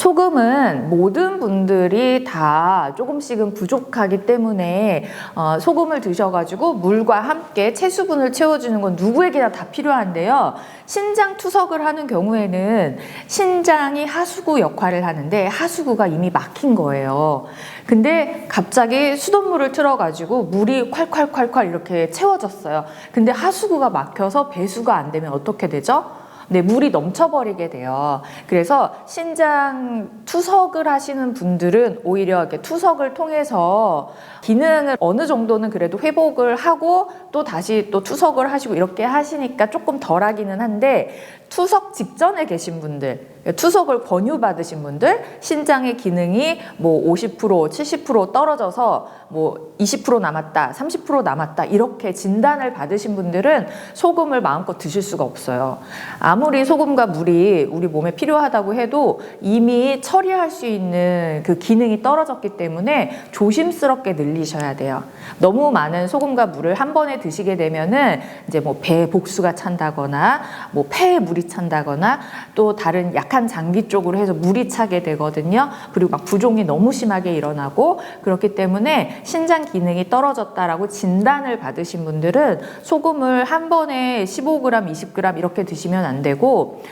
소금은 모든 분들이 다 조금씩은 부족하기 때문에 어, 소금을 드셔가지고 물과 함께 체수분을 채워주는 건 누구에게나 다 필요한데요. 신장 투석을 하는 경우에는 신장이 하수구 역할을 하는데 하수구가 이미 막힌 거예요. 근데 갑자기 수돗물을 틀어가지고 물이 콸콸콸콸 이렇게 채워졌어요. 근데 하수구가 막혀서 배수가 안 되면 어떻게 되죠? 네, 물이 넘쳐버리게 돼요. 그래서 신장 투석을 하시는 분들은 오히려 이렇게 투석을 통해서 기능을 어느 정도는 그래도 회복을 하고 또 다시 또 투석을 하시고 이렇게 하시니까 조금 덜 하기는 한데 투석 직전에 계신 분들, 투석을 권유받으신 분들, 신장의 기능이 뭐 50%, 70% 떨어져서 뭐 20% 남았다, 30% 남았다, 이렇게 진단을 받으신 분들은 소금을 마음껏 드실 수가 없어요. 아무리 소금과 물이 우리 몸에 필요하다고 해도 이미 처 리할 수 있는 그 기능이 떨어졌기 때문에 조심스럽게 늘리셔야 돼요. 너무 많은 소금과 물을 한 번에 드시게 되면은 이제 뭐배 복수가 찬다거나 뭐 폐에 물이 찬다거나 또 다른 약한 장기 쪽으로 해서 물이 차게 되거든요. 그리고 막 부종이 너무 심하게 일어나고 그렇기 때문에 신장 기능이 떨어졌다라고 진단을 받으신 분들은 소금을 한 번에 15g, 20g 이렇게 드시면 안 되고